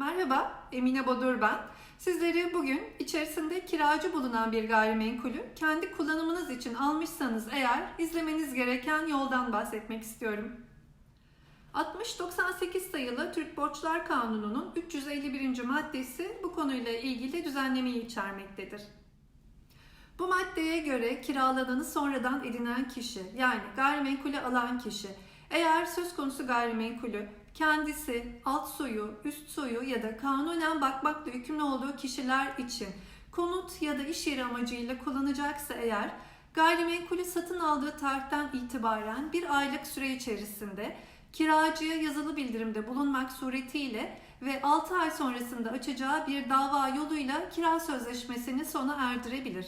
Merhaba, Emine Bodur ben. Sizleri bugün içerisinde kiracı bulunan bir gayrimenkulü kendi kullanımınız için almışsanız eğer izlemeniz gereken yoldan bahsetmek istiyorum. 6098 sayılı Türk Borçlar Kanunu'nun 351. maddesi bu konuyla ilgili düzenlemeyi içermektedir. Bu maddeye göre kiralananı sonradan edinen kişi yani gayrimenkulü alan kişi eğer söz konusu gayrimenkulü kendisi, alt soyu, üst soyu ya da kanunen bakmakla yükümlü olduğu kişiler için konut ya da iş yeri amacıyla kullanacaksa eğer gayrimenkulü satın aldığı tarihten itibaren bir aylık süre içerisinde kiracıya yazılı bildirimde bulunmak suretiyle ve 6 ay sonrasında açacağı bir dava yoluyla kira sözleşmesini sona erdirebilir.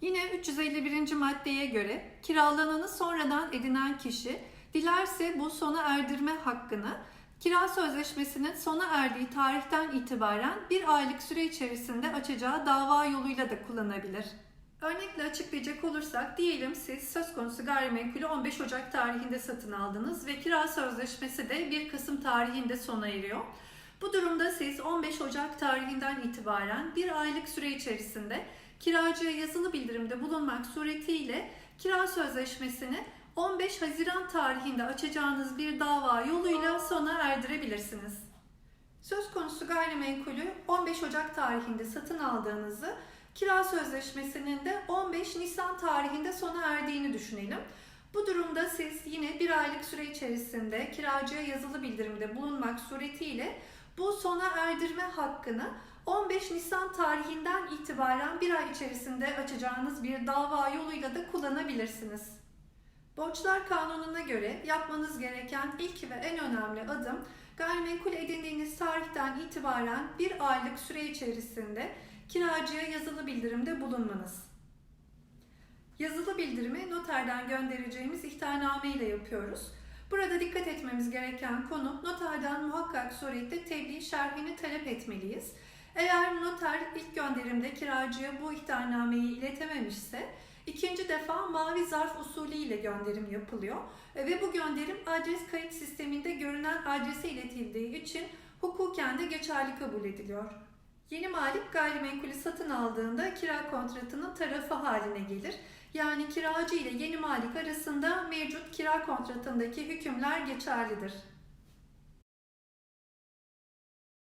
Yine 351. maddeye göre kiralananı sonradan edinen kişi dilerse bu sona erdirme hakkını kira sözleşmesinin sona erdiği tarihten itibaren bir aylık süre içerisinde açacağı dava yoluyla da kullanabilir. Örnekle açıklayacak olursak diyelim siz söz konusu gayrimenkulü 15 Ocak tarihinde satın aldınız ve kira sözleşmesi de 1 Kasım tarihinde sona eriyor. Bu durumda siz 15 Ocak tarihinden itibaren bir aylık süre içerisinde kiracıya yazılı bildirimde bulunmak suretiyle kira sözleşmesini 15 Haziran tarihinde açacağınız bir dava yoluyla sona erdirebilirsiniz. Söz konusu gayrimenkulü 15 Ocak tarihinde satın aldığınızı, kira sözleşmesinin de 15 Nisan tarihinde sona erdiğini düşünelim. Bu durumda siz yine bir aylık süre içerisinde kiracıya yazılı bildirimde bulunmak suretiyle bu sona erdirme hakkını 15 Nisan tarihinden itibaren bir ay içerisinde açacağınız bir dava yoluyla da kullanabilirsiniz. Borçlar Kanunu'na göre yapmanız gereken ilk ve en önemli adım gayrimenkul edindiğiniz tarihten itibaren bir aylık süre içerisinde kiracıya yazılı bildirimde bulunmanız. Yazılı bildirimi noterden göndereceğimiz ihtarname ile yapıyoruz. Burada dikkat etmemiz gereken konu noterden muhakkak surette tebliğ şerhini talep etmeliyiz. Eğer noter ilk gönderimde kiracıya bu ihtarnameyi iletememişse ikinci defa mavi zarf usulü ile gönderim yapılıyor ve bu gönderim adres kayıt sisteminde görünen adrese iletildiği için hukuken de geçerli kabul ediliyor. Yeni malik gayrimenkulü satın aldığında kira kontratının tarafı haline gelir. Yani kiracı ile yeni malik arasında mevcut kira kontratındaki hükümler geçerlidir.